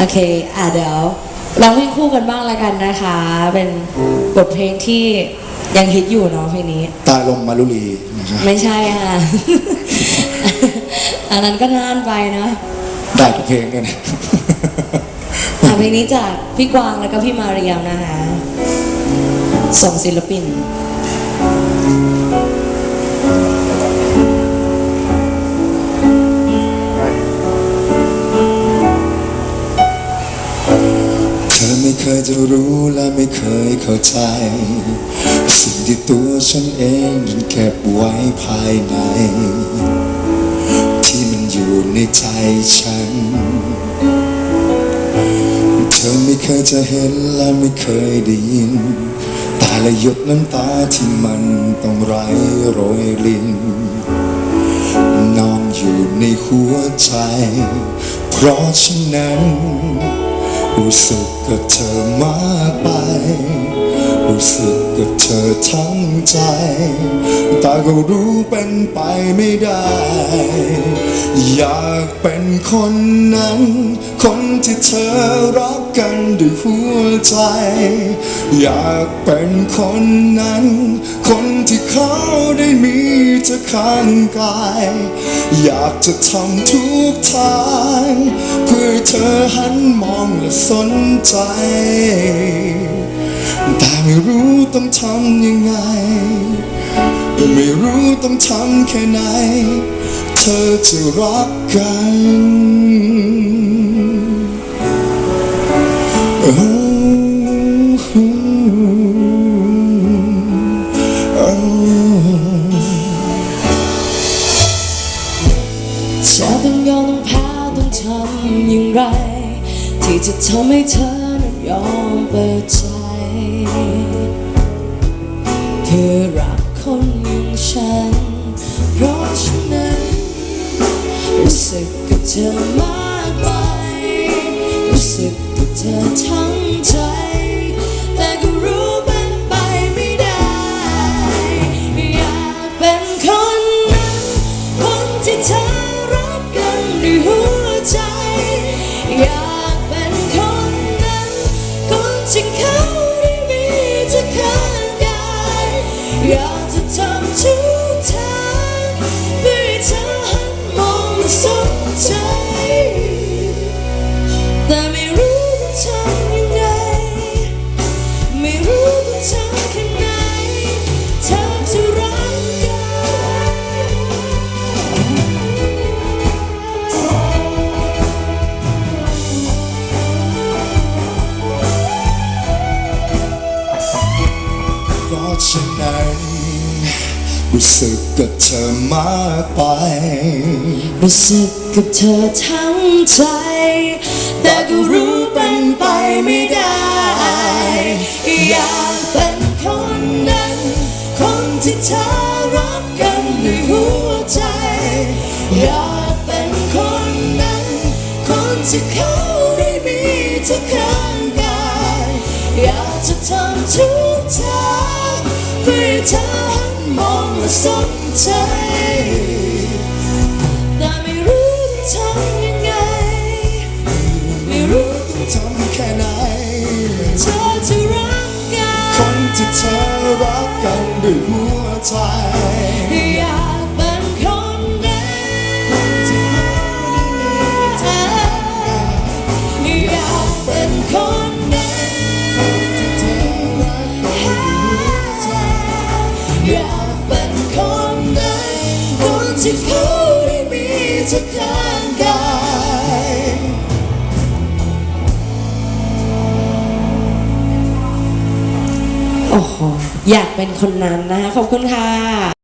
โอเค อะเดี๋ยวร้องเพลงคู่กันบ้างละกันนะคะ เป็นบทเพลงที่ยังฮิตอยู่เนาะเพลงนี้ ตาลงมาลุลีนะครับไม่ใช่ค่ะ อันนั้นก็นานไปเนาะได้ทุกเพลงกันอะเพลงนี้จากพี่กวางแล้วก็พี่มาเรียมนะคะสองศิลปิน จะรู้และไม่เคยเข้าใจ สิ่งที่ตัวฉันเองนั้นเก็บไว้ภายใน ที่มันอยู่ในใจฉัน เธอไม่เคยจะเห็นและไม่เคยได้ยินตาและหยดน้ำตาที่มันต้องไหลโรยลินนอนอยู่ในหัวใจ เพราะฉะนั้น รู้สึกกับเธอมากไป รู้สึกกับเธอทั้งใจ แต่ก็รู้เป็นไปไม่ได้ อยากเป็นคนนั้น คนที่เธอรักกันด้วยหัวใจ อยากเป็นคนนั้น คนที่เขาได้มีเธอข้างกาย อยากจะทำทุกทาง เพื่อเธอหันมองและสนใจ แต่ไม่รู้ต้องทำยังไง ไม่รู้ต้องทำแค่ไหน เธอจะรักกันโอ้โหโอ้จะต้องยอมต้องแพ้ต้องทำอย่างไร ที่จะทำให้เธอนั้นยอมเปิดใจ สึกกับเธอมากไปรู้สึกกับเธอทั้งใจ ราะฉะนั้นรู้สึกกับเธอมากไป รู้สึกกับเธอทั้งใจ แต่ก็รู้เป็นไปไม่ได้ อยากเป็นคนนั้น คนที่เธอรักกันด้วยหัวใจ อยากเป็นคนนั้น คนที่เขาได้มีเธอข้างกาย อยากจะทำทุกทาง เธอหันมองและสนใจ แต่ไม่รู้ต้องทำยังไง ไม่รู้ต้องทำแค่ไหน เธอจะรักกัคนที่เธอรักกันด้วยหัวใจ ที่เขาได้มีเธอข้างกายโอ้โห อยากเป็นคนนั้นนะคะขอบคุณค่ะ